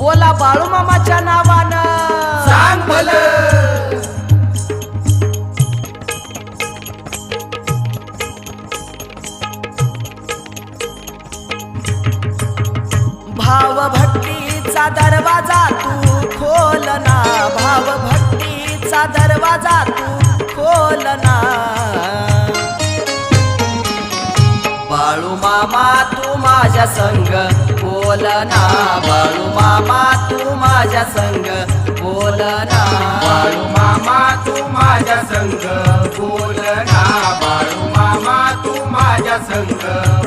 बोला बाळूमामाच्या नावानं. सांग भलं भाव भक्तीचा दरवाजा तू खोल ना. भाव भक्तीचा दरवाजा तू खोल ना. बाळू मामा तू माझ्या संग बोल ना बाळू मामा तू माझ्या संग. बोल ना बाळू मामा तू माझ्या संग. बोल ना बाळू मामा तू माझ्या संग.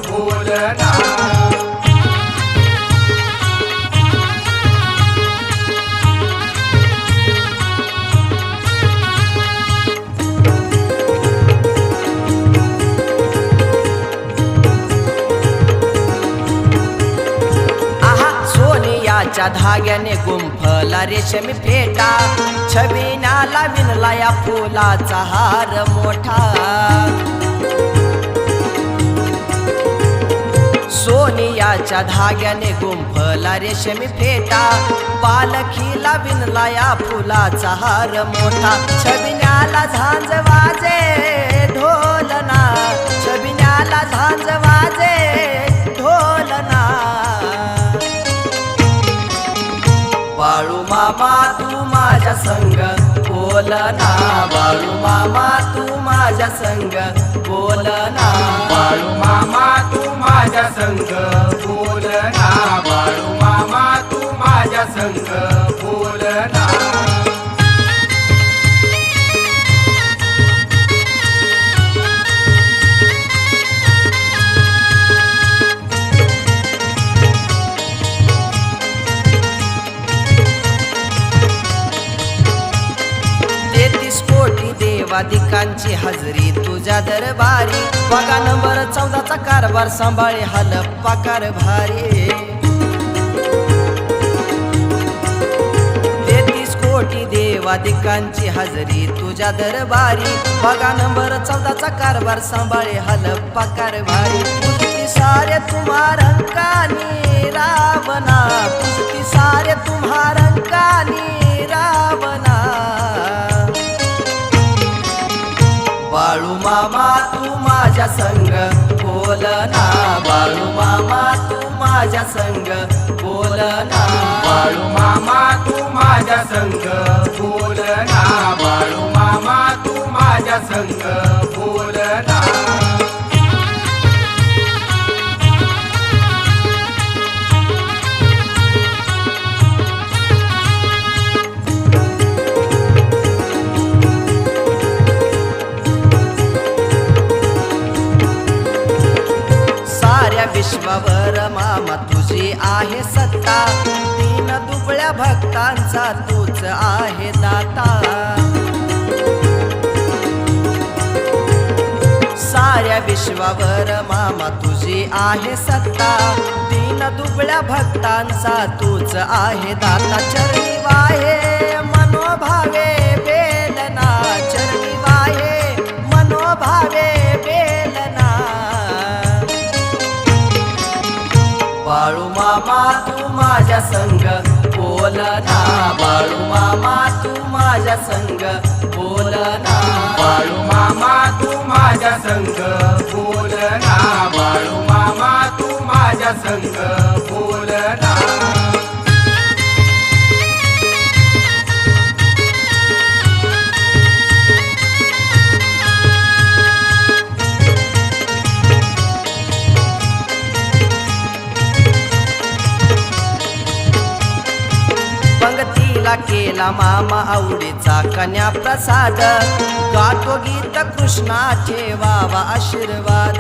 सोनियाच्या धाग्याने गुंफला रेशमी फेटा. छबिनाला विनला या फुलाचा हार मोठा. सोनियाच्या धाग्याने गुंफला रेशमी फेटा. पालखीला विनला या फुलाचा हार मोठा. छबिन्याला झांज वाजे. बोल ना बाळू मामा तू माझ्या संग. बोल ना बाळू मामा तू माझ्या संग. बोल ना बाळू मामा तू माझ्या संग. बोल ना कोटी देवादिकांची हजरी तुझ्या दरबारी. बघा नंबर चौदाचा कारभार सांभाळे हलप्पा कारभारी. तेहतीस कोटी देवादिकांची हजरी तुझ्या दरबारी. बघा नंबर चौदाचा कारभार सांभाळे हलप्पा कारभारी. पुजती सारे तुम्हारंकानी रावणा. बोलना बाळू मामा तू माझ्या संग. बोलना बाळू मामा तू माझ्या संग. बोलना बाळू मामा तू माझ्या संग. विश्वावर मामा तुझी आहे सत्ता. तीन दुबळ्या भक्तांचा तूच आहे दाता. साऱ्या विश्वावर मामा तुझी आहे सत्ता. तीन दुबळ्या भक्तांचा तूच आहे दाता. चरणी वाहे मनोभावे माझ्या संग. बोल ना बाळू मामा तू माझ्या संग. बोल ना बाळू मामा तू माझ्या संग. बोल ना बाळू मामा तू माझ्या संग. पंगतीला केला मामा आवडीचा कन्या प्रसाद. गातो गीत कृष्णाचे वावा आशीर्वाद.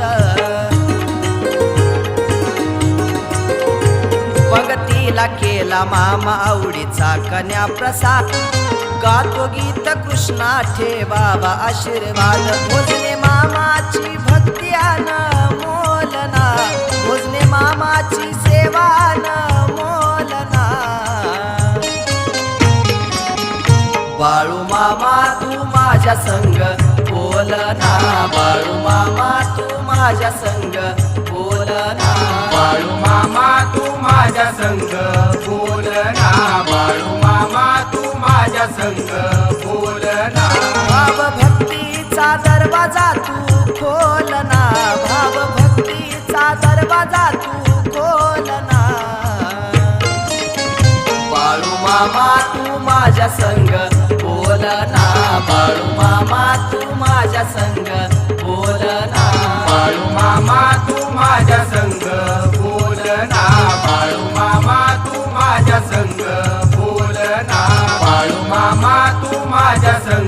भगतीला केला मामा आवडीचा कन्या प्रसाद. गातो गीत कृष्णाचे बाबा आशीर्वाद. भोजने मामाची मामा तू माझ्या संग. बोल ना बाळू मामा तू माझ्या संग. बोल ना बाळू मामा तू माझ्या संग. बोल ना बाळू मामा तू माझ्या संग. माझ्या संग बोल ना. बाळू मामा तू माझ्या संग बोल ना. बाळू मामा तू माझ्या संग बोल ना. बाळू मामा तू माझ्या संग